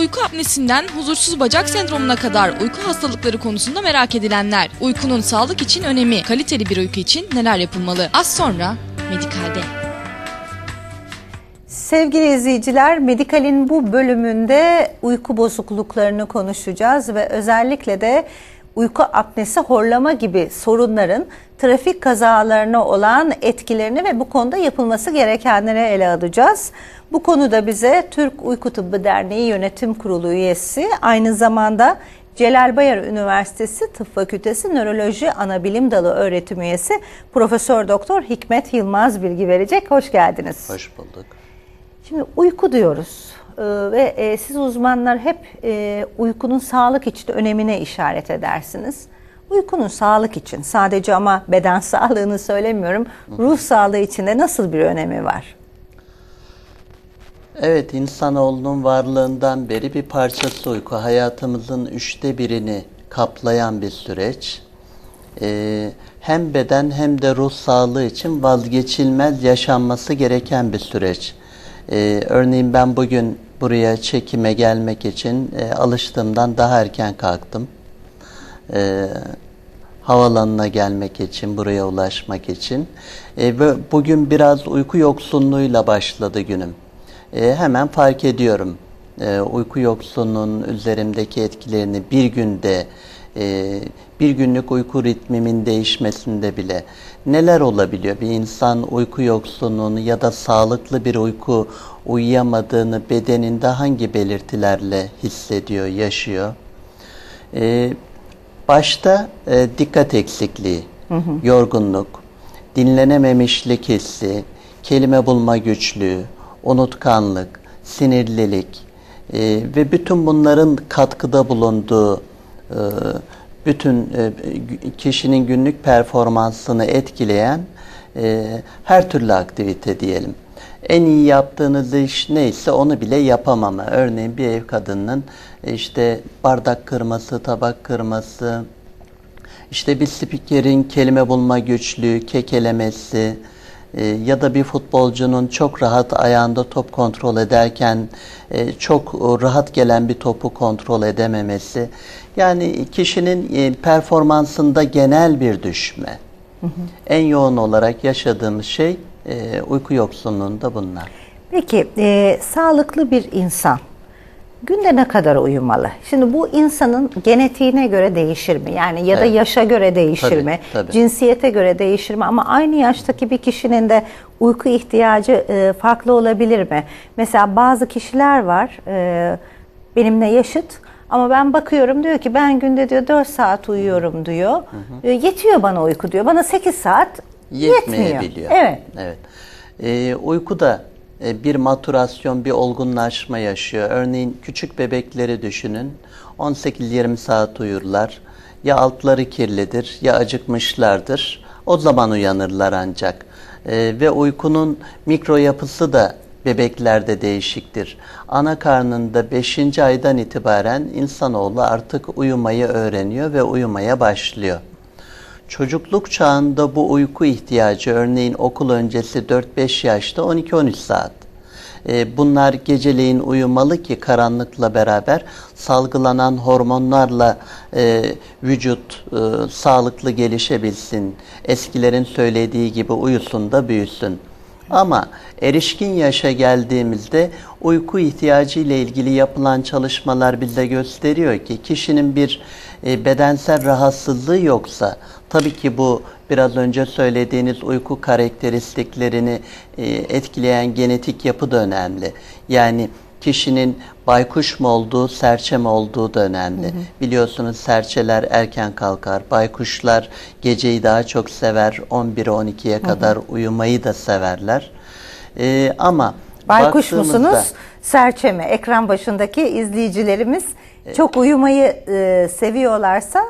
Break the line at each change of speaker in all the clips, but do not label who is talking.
uyku apnesinden huzursuz bacak sendromuna kadar uyku hastalıkları konusunda merak edilenler. Uykunun sağlık için önemi, kaliteli bir uyku için neler yapılmalı? Az sonra Medikal'de.
Sevgili izleyiciler, Medikal'in bu bölümünde uyku bozukluklarını konuşacağız ve özellikle de uyku apnesi, horlama gibi sorunların trafik kazalarına olan etkilerini ve bu konuda yapılması gerekenleri ele alacağız. Bu konuda bize Türk Uyku Tıbbı Derneği Yönetim Kurulu üyesi, aynı zamanda Celal Bayar Üniversitesi Tıp Fakültesi Nöroloji Anabilim Dalı öğretim üyesi Profesör Doktor Hikmet Yılmaz bilgi verecek. Hoş geldiniz.
Hoş bulduk.
Şimdi uyku diyoruz ve e, siz uzmanlar hep e, uykunun sağlık için önemine işaret edersiniz. Uykunun sağlık için sadece ama beden sağlığını söylemiyorum, ruh sağlığı için de nasıl bir önemi var?
Evet, insanoğlunun varlığından beri bir parçası uyku. Hayatımızın üçte birini kaplayan bir süreç. Ee, hem beden hem de ruh sağlığı için vazgeçilmez yaşanması gereken bir süreç. Ee, örneğin ben bugün buraya çekime gelmek için e, alıştığımdan daha erken kalktım. Ee, havalanına gelmek için, buraya ulaşmak için. E, ve bugün biraz uyku yoksunluğuyla başladı günüm. E, hemen fark ediyorum. E, uyku yoksunluğunun üzerimdeki etkilerini bir günde, bir günlük uyku ritmimin değişmesinde bile neler olabiliyor? Bir insan uyku yoksunluğunu ya da sağlıklı bir uyku uyuyamadığını bedeninde hangi belirtilerle hissediyor, yaşıyor? E, başta e, dikkat eksikliği, hı hı. yorgunluk, dinlenememişlik hissi, kelime bulma güçlüğü, unutkanlık, sinirlilik e, ve bütün bunların katkıda bulunduğu e, bütün e, kişinin günlük performansını etkileyen e, her türlü aktivite diyelim. En iyi yaptığınız iş neyse onu bile yapamama. Örneğin bir ev kadının e, işte bardak kırması, tabak kırması, işte bir spikerin kelime bulma güçlüğü, kekelemesi, e, ya da bir futbolcunun çok rahat ayağında top kontrol ederken e, çok rahat gelen bir topu kontrol edememesi. Yani kişinin e, performansında genel bir düşme. Hı hı. En yoğun olarak yaşadığımız şey e, uyku yoksunluğunda bunlar.
Peki e, sağlıklı bir insan günde ne kadar uyumalı? Şimdi bu insanın genetiğine göre değişir mi? Yani ya da evet. yaşa göre değişir tabii, mi? Tabii. Cinsiyete göre değişir mi? Ama aynı yaştaki bir kişinin de uyku ihtiyacı e, farklı olabilir mi? Mesela bazı kişiler var e, benimle yaşıt ama ben bakıyorum diyor ki ben günde diyor 4 saat uyuyorum diyor. Hı hı. E, yetiyor bana uyku diyor. Bana 8 saat yetmiyor.
Evet. Evet. Ee, uyku da e, bir maturasyon, bir olgunlaşma yaşıyor. Örneğin küçük bebekleri düşünün. 18-20 saat uyurlar. Ya altları kirlidir ya acıkmışlardır. O zaman uyanırlar ancak. Ee, ve uykunun mikro yapısı da bebeklerde değişiktir. Ana karnında 5. aydan itibaren insanoğlu artık uyumayı öğreniyor ve uyumaya başlıyor. Çocukluk çağında bu uyku ihtiyacı örneğin okul öncesi 4-5 yaşta 12-13 saat. E, bunlar geceleyin uyumalı ki karanlıkla beraber salgılanan hormonlarla e, vücut e, sağlıklı gelişebilsin. Eskilerin söylediği gibi uyusun da büyüsün. Ama erişkin yaşa geldiğimizde uyku ihtiyacı ile ilgili yapılan çalışmalar bize gösteriyor ki kişinin bir e, bedensel rahatsızlığı yoksa tabii ki bu biraz önce söylediğiniz uyku karakteristiklerini e, etkileyen genetik yapı da önemli. Yani kişinin baykuş mu olduğu, serçe mi olduğu da önemli. Hı hı. Biliyorsunuz serçeler erken kalkar, baykuşlar geceyi daha çok sever, 11-12'ye kadar uyumayı da severler. Ee, ama
Baykuş musunuz, serçe mi? Ekran başındaki izleyicilerimiz çok uyumayı e, seviyorlarsa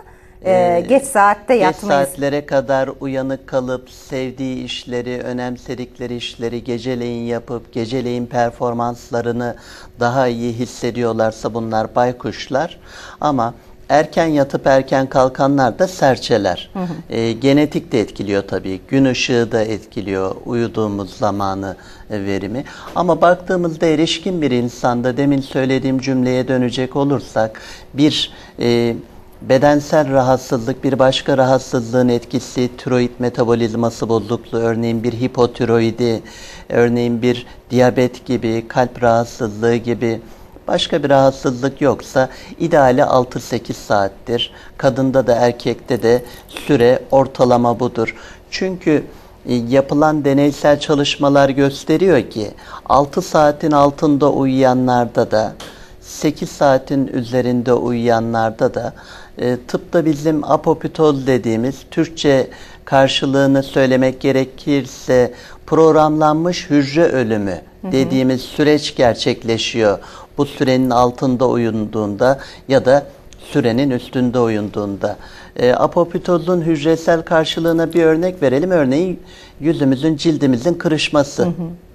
ee, geç saatte yatmayız.
Geç saatlere kadar uyanık kalıp sevdiği işleri, önemsedikleri işleri geceleyin yapıp geceleyin performanslarını daha iyi hissediyorlarsa bunlar baykuşlar. Ama erken yatıp erken kalkanlar da serçeler. Hı hı. E, genetik de etkiliyor tabii. Gün ışığı da etkiliyor uyuduğumuz zamanı e, verimi. Ama baktığımızda erişkin bir insanda demin söylediğim cümleye dönecek olursak bir e, bedensel rahatsızlık, bir başka rahatsızlığın etkisi, tiroid metabolizması bozukluğu, örneğin bir hipotiroidi, örneğin bir diyabet gibi, kalp rahatsızlığı gibi başka bir rahatsızlık yoksa ideali 6-8 saattir. Kadında da erkekte de süre ortalama budur. Çünkü e, yapılan deneysel çalışmalar gösteriyor ki 6 saatin altında uyuyanlarda da 8 saatin üzerinde uyuyanlarda da e, tıpta bizim apoptoz dediğimiz Türkçe karşılığını söylemek gerekirse programlanmış hücre ölümü dediğimiz süreç gerçekleşiyor. Bu sürenin altında uyunduğunda ya da sürenin üstünde uyunduğunda. E, apoptozun hücresel karşılığına bir örnek verelim. Örneğin yüzümüzün, cildimizin kırışması. Hı hı.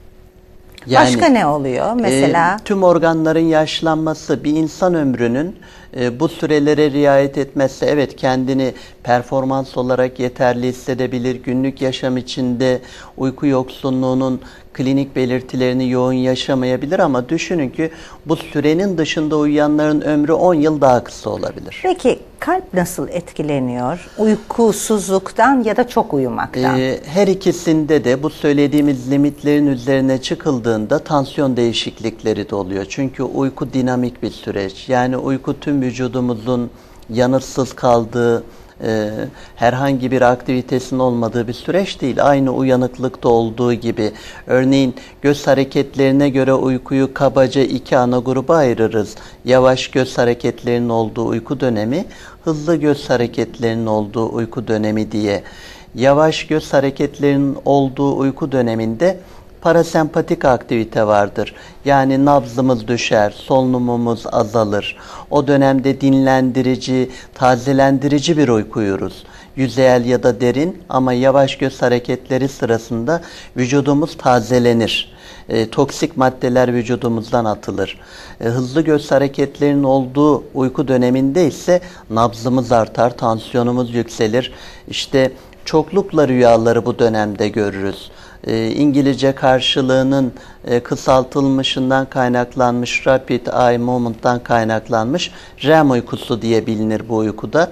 Yani, Başka ne oluyor mesela?
E, tüm organların yaşlanması bir insan ömrünün e, bu sürelere riayet etmezse evet kendini performans olarak yeterli hissedebilir. Günlük yaşam içinde uyku yoksunluğunun klinik belirtilerini yoğun yaşamayabilir ama düşünün ki bu sürenin dışında uyuyanların ömrü 10 yıl daha kısa olabilir.
Peki kalp nasıl etkileniyor? Uykusuzluktan ya da çok uyumaktan? Ee,
her ikisinde de bu söylediğimiz limitlerin üzerine çıkıldığında tansiyon değişiklikleri de oluyor. Çünkü uyku dinamik bir süreç. Yani uyku tüm vücudumuzun yanıtsız kaldığı, e, herhangi bir aktivitesinin olmadığı bir süreç değil. Aynı uyanıklıkta olduğu gibi. Örneğin göz hareketlerine göre uykuyu kabaca iki ana gruba ayırırız. Yavaş göz hareketlerinin olduğu uyku dönemi, hızlı göz hareketlerinin olduğu uyku dönemi diye. Yavaş göz hareketlerinin olduğu uyku döneminde parasempatik aktivite vardır. Yani nabzımız düşer, solunumumuz azalır. O dönemde dinlendirici, tazelendirici bir uyku uyuruz. Yüzeyel ya da derin ama yavaş göz hareketleri sırasında vücudumuz tazelenir. E, toksik maddeler vücudumuzdan atılır. E, hızlı göz hareketlerinin olduğu uyku döneminde ise nabzımız artar, tansiyonumuz yükselir. İşte çoklukla rüyaları bu dönemde görürüz e, İngilizce karşılığının e, kısaltılmışından kaynaklanmış rapid eye movement'tan kaynaklanmış REM uykusu diye bilinir bu uykuda.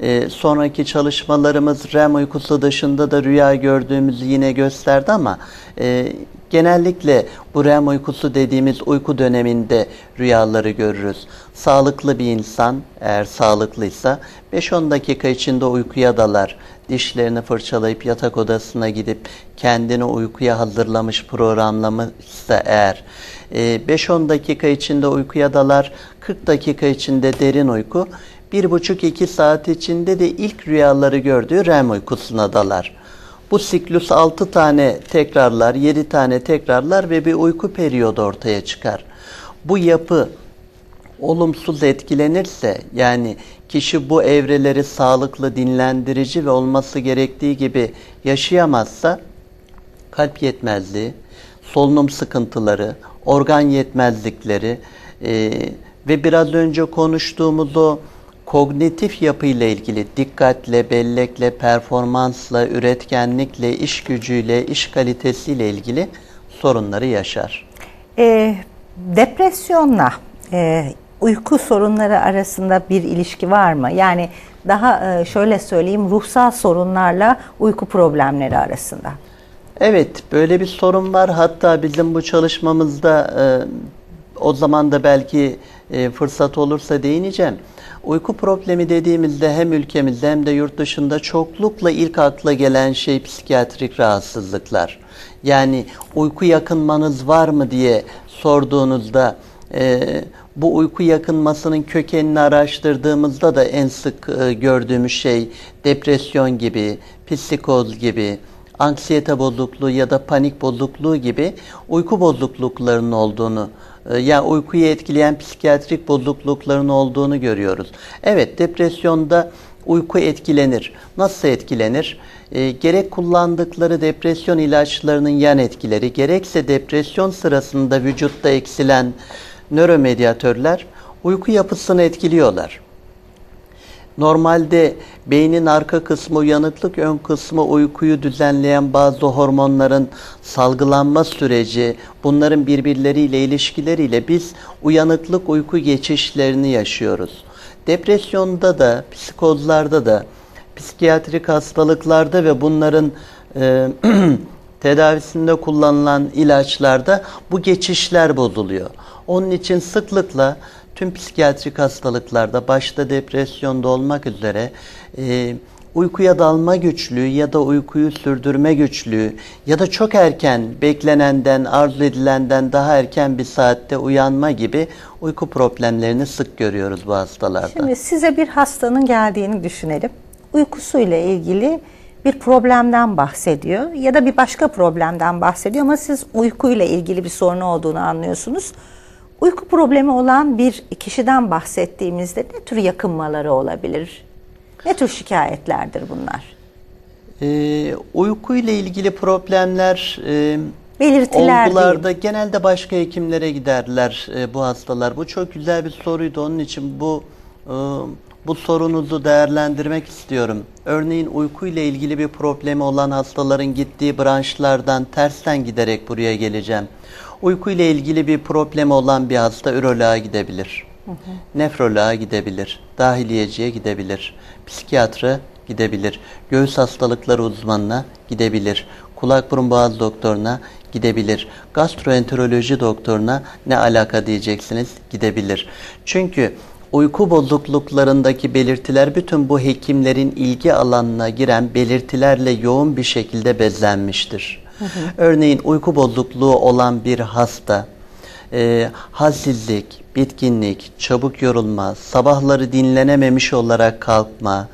E, sonraki çalışmalarımız REM uykusu dışında da rüya gördüğümüzü yine gösterdi ama e, genellikle bu REM uykusu dediğimiz uyku döneminde rüyaları görürüz. Sağlıklı bir insan eğer sağlıklıysa 5-10 dakika içinde uykuya dalar dişlerini fırçalayıp yatak odasına gidip kendini uykuya hazırlamış programlamışsa eğer 5-10 e, dakika içinde uykuya dalar 40 dakika içinde derin uyku 1,5-2 saat içinde de ilk rüyaları gördüğü REM uykusuna dalar. Bu siklus 6 tane tekrarlar, 7 tane tekrarlar ve bir uyku periyodu ortaya çıkar. Bu yapı olumsuz etkilenirse yani kişi bu evreleri sağlıklı, dinlendirici ve olması gerektiği gibi yaşayamazsa kalp yetmezliği, solunum sıkıntıları, organ yetmezlikleri e, ve biraz önce konuştuğumuz o kognitif yapıyla ilgili dikkatle, bellekle, performansla, üretkenlikle, iş gücüyle, iş kalitesiyle ilgili sorunları yaşar.
E, depresyonla e, uyku sorunları arasında bir ilişki var mı? Yani daha e, şöyle söyleyeyim ruhsal sorunlarla uyku problemleri arasında.
Evet böyle bir sorun var. Hatta bizim bu çalışmamızda e, o zaman da belki e, fırsat olursa değineceğim. Uyku problemi dediğimizde hem ülkemizde hem de yurt dışında çoklukla ilk akla gelen şey psikiyatrik rahatsızlıklar. Yani uyku yakınmanız var mı diye sorduğunuzda bu uyku yakınmasının kökenini araştırdığımızda da en sık e, gördüğümüz şey depresyon gibi, psikoz gibi, anksiyete bozukluğu ya da panik bozukluğu gibi uyku bozukluklarının olduğunu e, yani uykuyu etkileyen psikiyatrik bozuklukların olduğunu görüyoruz. Evet depresyonda uyku etkilenir. Nasıl etkilenir? E, gerek kullandıkları depresyon ilaçlarının yan etkileri, gerekse depresyon sırasında vücutta eksilen nöromediatörler uyku yapısını etkiliyorlar. Normalde beynin arka kısmı uyanıklık, ön kısmı uykuyu düzenleyen bazı hormonların salgılanma süreci, bunların birbirleriyle ilişkileriyle biz uyanıklık uyku geçişlerini yaşıyoruz. Depresyonda da, psikozlarda da, psikiyatrik hastalıklarda ve bunların e, tedavisinde kullanılan ilaçlarda bu geçişler bozuluyor. Onun için sıklıkla tüm psikiyatrik hastalıklarda başta depresyonda olmak üzere e, uykuya dalma güçlüğü ya da uykuyu sürdürme güçlüğü ya da çok erken beklenenden arzu edilenden daha erken bir saatte uyanma gibi uyku problemlerini sık görüyoruz bu hastalarda.
Şimdi size bir hastanın geldiğini düşünelim. Uykusuyla ilgili bir problemden bahsediyor ya da bir başka problemden bahsediyor ama siz uykuyla ilgili bir sorunu olduğunu anlıyorsunuz. Uyku problemi olan bir kişiden bahsettiğimizde ne tür yakınmaları olabilir? Ne tür şikayetlerdir bunlar?
Ee, uyku ile ilgili problemler e,
Belirtiler
olgularda
diyeyim.
genelde başka hekimlere giderler e, bu hastalar. Bu çok güzel bir soruydu. Onun için bu e, bu sorunuzu değerlendirmek istiyorum. Örneğin uyku ile ilgili bir problemi olan hastaların gittiği branşlardan tersten giderek buraya geleceğim. Uyku ile ilgili bir problemi olan bir hasta üroloğa gidebilir. Nefroloğa gidebilir. Dahiliyeciye gidebilir. Psikiyatra gidebilir. Göğüs hastalıkları uzmanına gidebilir. Kulak burun boğaz doktoruna gidebilir. Gastroenteroloji doktoruna ne alaka diyeceksiniz gidebilir. Çünkü uyku bozukluklarındaki belirtiler bütün bu hekimlerin ilgi alanına giren belirtilerle yoğun bir şekilde bezlenmiştir. Örneğin uyku bozukluğu olan bir hasta e, halsizlik, bitkinlik, çabuk yorulma, sabahları dinlenememiş olarak kalkma,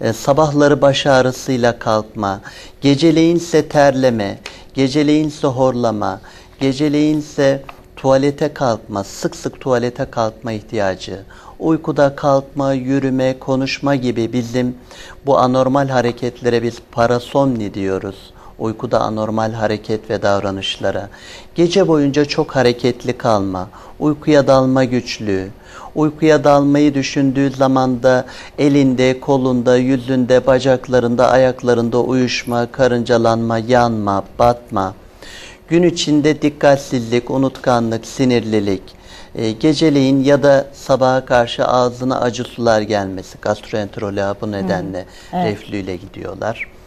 e, sabahları baş ağrısıyla kalkma, geceleyinse terleme, geceleyinse horlama, geceleyinse tuvalete kalkma, sık sık tuvalete kalkma ihtiyacı, uykuda kalkma, yürüme, konuşma gibi bizim bu anormal hareketlere biz parasomni diyoruz. Uykuda anormal hareket ve davranışlara, gece boyunca çok hareketli kalma, uykuya dalma güçlüğü, uykuya dalmayı düşündüğü zaman da elinde, kolunda, yüzünde, bacaklarında, ayaklarında uyuşma, karıncalanma, yanma, batma, gün içinde dikkatsizlik, unutkanlık, sinirlilik, e, geceleyin ya da sabaha karşı ağzına acı sular gelmesi, gastroenteroloğa bu nedenle reflüyle gidiyorlar.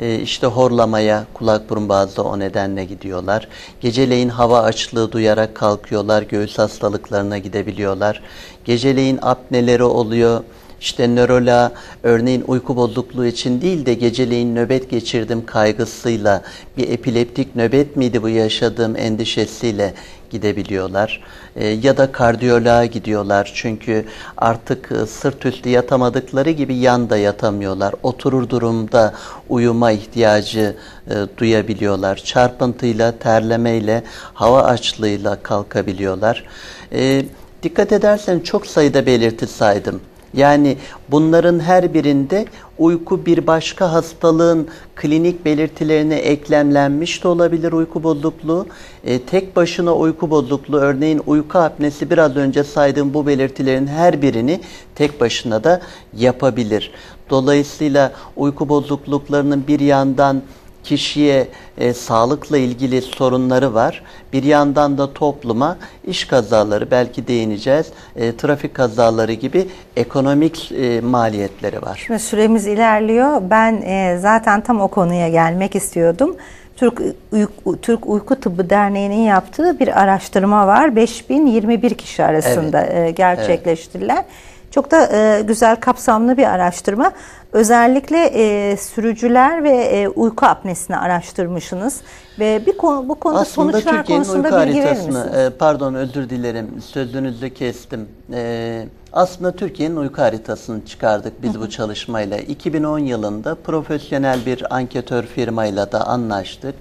E, işte horlamaya kulak burun boğazda o nedenle gidiyorlar. Geceleyin hava açlığı duyarak kalkıyorlar, göğüs hastalıklarına gidebiliyorlar. Geceleyin apneleri oluyor. İşte nöroloğa örneğin uyku bozukluğu için değil de geceleyin nöbet geçirdim kaygısıyla bir epileptik nöbet miydi bu yaşadığım endişesiyle gidebiliyorlar. E, ya da kardiyoloğa gidiyorlar çünkü artık e, sırt üstü yatamadıkları gibi yanda yatamıyorlar. Oturur durumda uyuma ihtiyacı e, duyabiliyorlar. Çarpıntıyla, terlemeyle, hava açlığıyla kalkabiliyorlar. E, dikkat edersen çok sayıda belirti saydım. Yani bunların her birinde uyku bir başka hastalığın klinik belirtilerine eklemlenmiş de olabilir uyku bozukluğu. E, tek başına uyku bozukluğu örneğin uyku apnesi biraz önce saydığım bu belirtilerin her birini tek başına da yapabilir. Dolayısıyla uyku bozukluklarının bir yandan kişiye e, sağlıkla ilgili sorunları var. Bir yandan da topluma iş kazaları belki değineceğiz. E, trafik kazaları gibi ekonomik e, maliyetleri var.
Şimdi süremiz ilerliyor. Ben e, zaten tam o konuya gelmek istiyordum. Türk Uyku, Türk Uyku Tıbbı Derneği'nin yaptığı bir araştırma var. 5021 kişi arasında e, gerçekleştirilen. Çok da e, güzel kapsamlı bir araştırma. Özellikle e, sürücüler ve e, uyku apnesini araştırmışsınız ve bir konu bu konuda
Aslında
sonuçlar
Türkiye'nin uyku
konusunda bilgi verir misiniz?
e, pardon özür dilerim sözünüzü kestim. E, aslında Türkiye'nin uyku haritasını çıkardık biz bu çalışmayla. 2010 yılında profesyonel bir anketör firmayla da anlaştık.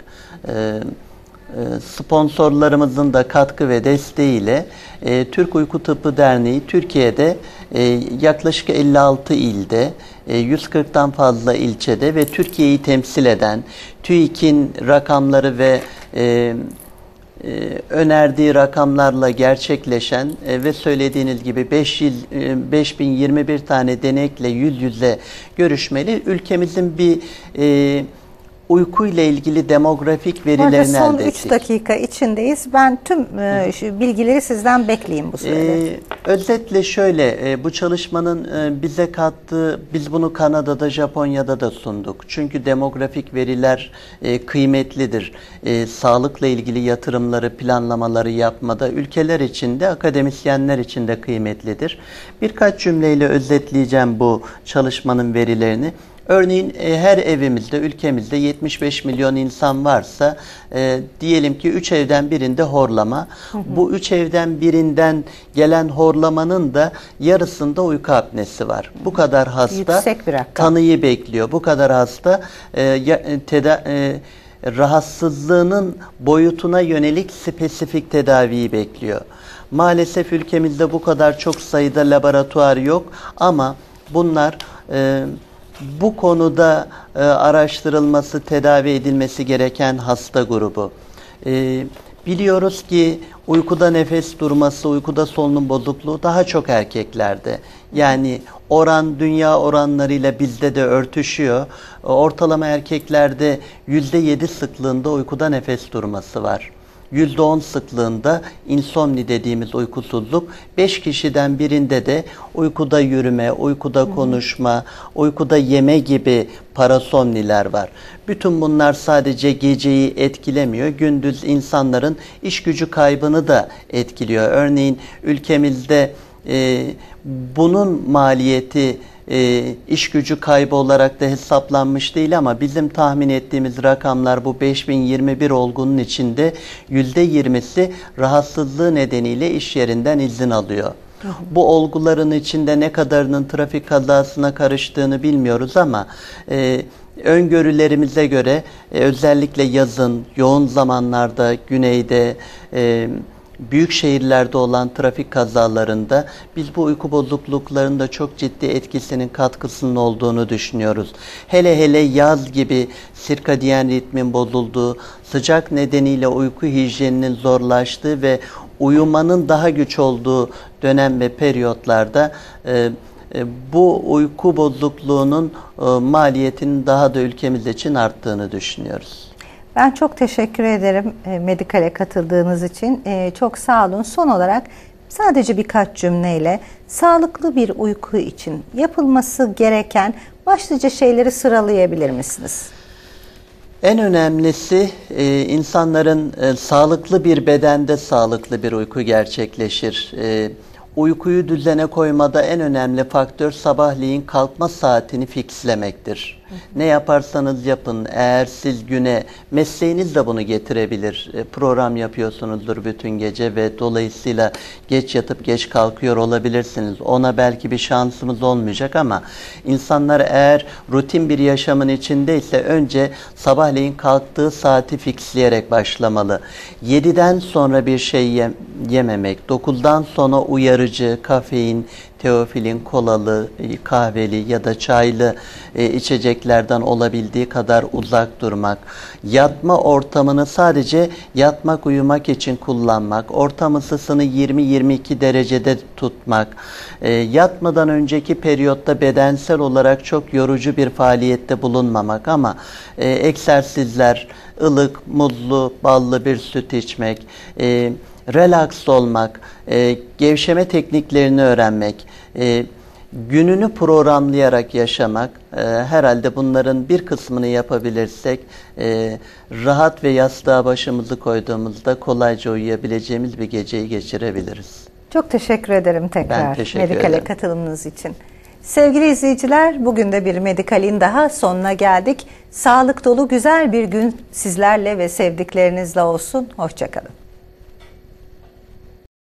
E, sponsorlarımızın da katkı ve desteğiyle e, Türk Uyku Tıbbı Derneği Türkiye'de e, yaklaşık 56 ilde, e, 140'tan fazla ilçede ve Türkiye'yi temsil eden TÜİK'in rakamları ve e, e, önerdiği rakamlarla gerçekleşen e, ve söylediğiniz gibi 5 yıl, e, 5021 tane denekle yüz yüze görüşmeli. Ülkemizin bir e, uyku ile ilgili demografik verilerini
son
elde
3
ettik.
dakika içindeyiz. Ben tüm e, şu bilgileri sizden bekleyeyim bu sürede.
Ee, özetle şöyle, e, bu çalışmanın e, bize kattığı, biz bunu Kanada'da, Japonya'da da sunduk. Çünkü demografik veriler e, kıymetlidir. E, sağlıkla ilgili yatırımları, planlamaları yapmada ülkeler için de, akademisyenler için de kıymetlidir. Birkaç cümleyle özetleyeceğim bu çalışmanın verilerini. Örneğin e, her evimizde, ülkemizde 75 milyon insan varsa e, diyelim ki 3 evden birinde horlama. Bu 3 evden birinden gelen horlamanın da yarısında uyku apnesi var. Bu kadar hasta tanıyı bekliyor. Bu kadar hasta e, ya, e, teda, e, rahatsızlığının boyutuna yönelik spesifik tedaviyi bekliyor. Maalesef ülkemizde bu kadar çok sayıda laboratuvar yok ama bunlar e, bu konuda e, araştırılması, tedavi edilmesi gereken hasta grubu. E, biliyoruz ki uykuda nefes durması, uykuda solunum bozukluğu daha çok erkeklerde. Yani oran dünya oranlarıyla bizde de örtüşüyor. Ortalama erkeklerde %7 sıklığında uykuda nefes durması var. %10 sıklığında insomni dediğimiz uykusuzluk, 5 kişiden birinde de uykuda yürüme, uykuda konuşma, uykuda yeme gibi parasomniler var. Bütün bunlar sadece geceyi etkilemiyor, gündüz insanların iş gücü kaybını da etkiliyor. Örneğin ülkemizde e, bunun maliyeti e, iş gücü kaybı olarak da hesaplanmış değil ama bizim tahmin ettiğimiz rakamlar bu 5021 olgunun içinde %20'si rahatsızlığı nedeniyle iş yerinden izin alıyor. Bu olguların içinde ne kadarının trafik kazasına karıştığını bilmiyoruz ama e, öngörülerimize göre e, özellikle yazın, yoğun zamanlarda güneyde, e, büyük şehirlerde olan trafik kazalarında biz bu uyku bozukluklarında çok ciddi etkisinin katkısının olduğunu düşünüyoruz. Hele hele yaz gibi sirkadiyen ritmin bozulduğu, sıcak nedeniyle uyku hijyeninin zorlaştığı ve uyumanın daha güç olduğu dönem ve periyotlarda e, e, bu uyku bozukluğunun e, maliyetinin daha da ülkemiz için arttığını düşünüyoruz.
Ben çok teşekkür ederim e, Medikal'e katıldığınız için. E, çok sağ olun. Son olarak sadece birkaç cümleyle sağlıklı bir uyku için yapılması gereken başlıca şeyleri sıralayabilir misiniz?
En önemlisi e, insanların sağlıklı bir bedende sağlıklı bir uyku gerçekleşir. Uykuyu düzene koymada en önemli faktör sabahleyin kalkma saatini fixlemektir. Ne yaparsanız yapın eğer siz güne mesleğiniz de bunu getirebilir. E, program yapıyorsunuzdur bütün gece ve dolayısıyla geç yatıp geç kalkıyor olabilirsiniz. Ona belki bir şansımız olmayacak ama insanlar eğer rutin bir yaşamın içindeyse önce sabahleyin kalktığı saati fixleyerek başlamalı. 7'den sonra bir şey yem yememek, 9'dan sonra uyarıcı, kafein, teofilin, kolalı, e, kahveli ya da çaylı e, içeceklerden olabildiği kadar uzak durmak, yatma ortamını sadece yatmak, uyumak için kullanmak, ortam ısısını 20-22 derecede tutmak, e, yatmadan önceki periyotta bedensel olarak çok yorucu bir faaliyette bulunmamak ama egzersizler, ılık, muzlu, ballı bir süt içmek, e, relax olmak, e, gevşeme tekniklerini öğrenmek, e, gününü programlayarak yaşamak, e, herhalde bunların bir kısmını yapabilirsek e, rahat ve yastığa başımızı koyduğumuzda kolayca uyuyabileceğimiz bir geceyi geçirebiliriz.
Çok teşekkür ederim tekrar
Ben teşekkür
Medikal'e
ederim.
katılımınız için. Sevgili izleyiciler, bugün de bir Medikal'in daha sonuna geldik. Sağlık dolu güzel bir gün sizlerle ve sevdiklerinizle olsun. Hoşçakalın.